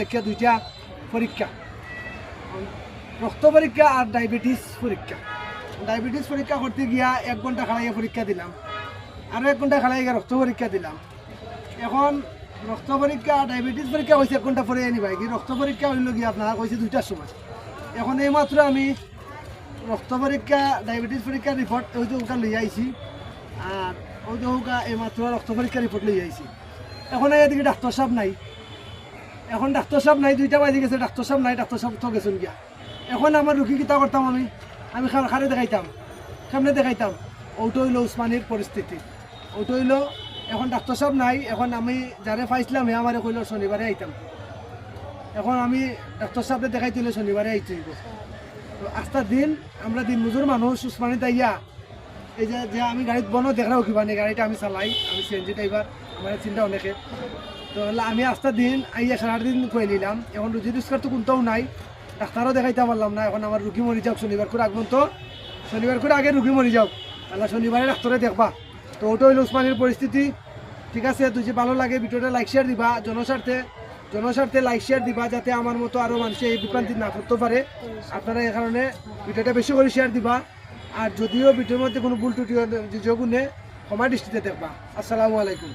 লেখা দুইটা পরীক্ষা রক্ত পরীক্ষা আর ডায়াবেটিস পরীক্ষা ডায়াবেটিস পরীক্ষা করতে গিয়া এক ঘণ্টা খালাইয়া পরীক্ষা দিলাম। আরও এক ঘণ্টা খালাই গিয়া রক্ত পরীক্ষা দিলাম। এখন রক্ত পরীক্ষা ডায়াবেটিস পরীক্ষা হয়েছে এক ঘণ্টা পরে আনিবা। কি রক্ত পরীক্ষা হইল গিয়া আপনারা কইছে দুইটার সময়। এখন এইমাত্র আমি রক্ত পরীক্ষা ডায়াবেটিস পরীক্ষার রিপোর্ট ওই যে ওটা লই আইছি আর ওই যে ওকা এইমাত্র রক্ত পরীক্ষার রিপোর্ট লই আইছি এখন এদিকে ডাক্তার সাহেব নাই। এখন ডাক্তার সাহেব নাই, দুইটা বাজে গেছে, ডাক্তার সাহেব নাই, ডাক্তার সাহেব তো গেছেন গিয়া। এখন আমার রুগী কিতা করতাম আমি? আমি খার দেখাইতাম, সামনে দেখাইতাম। ওটো হইল উসমানির পরিস্থিতি ওটো হইল, এখন ডাক্তার সাহেব নাই, এখন আমি যারে পাইছিলাম হে আমারে কইলো শনিবারে আইতাম। এখন আমি ডাক্তার সাহেবরে দেখাই হইলে শনিবারে আইতে হইব। তো আস্তার দিন আমরা দিন মজুর মানুষ, উসমানি তাইয়া। এই যে যে আমি গাড়িত বনো, দেখাও কিবা নেই গাড়িটা আমি চালাই, আমি সিএনজি ড্রাইভার আমার চিন্তা অনেকে। তো আমি আস্তা দিন আইয়া সারা দিন কয়ে নিলাম। এখন রুজি রোজগার তো কোনটাও নাই। ডাক্তারও দেখাইতে পারলাম না, এখন আমার রুগী মরি যাওক শনিবার করে আগমন তো। শনিবার করে আগে রুগী মরি যাওক তাহলে শনিবারে ডাক্তারে দেখবা। তো ওটা হইল পরিস্থিতি। ঠিক আছে তুই যে ভালো লাগে ভিডিওটা লাইক শেয়ার দিবা জনস্বার্থে। জনস্বার্থে লাইক শেয়ার দিবা যাতে আমার মতো আরও মানুষ এই বিভ্রান্তি না করতে পারে। আপনারা এই কারণে ভিডিওটা বেশি করে শেয়ার দিবা। আর যদিও ভিডিওর মধ্যে কোনো ভুল যে যোগুনে ক্ষমা দৃষ্টিতে দেখবা। আসসালামু আলাইকুম।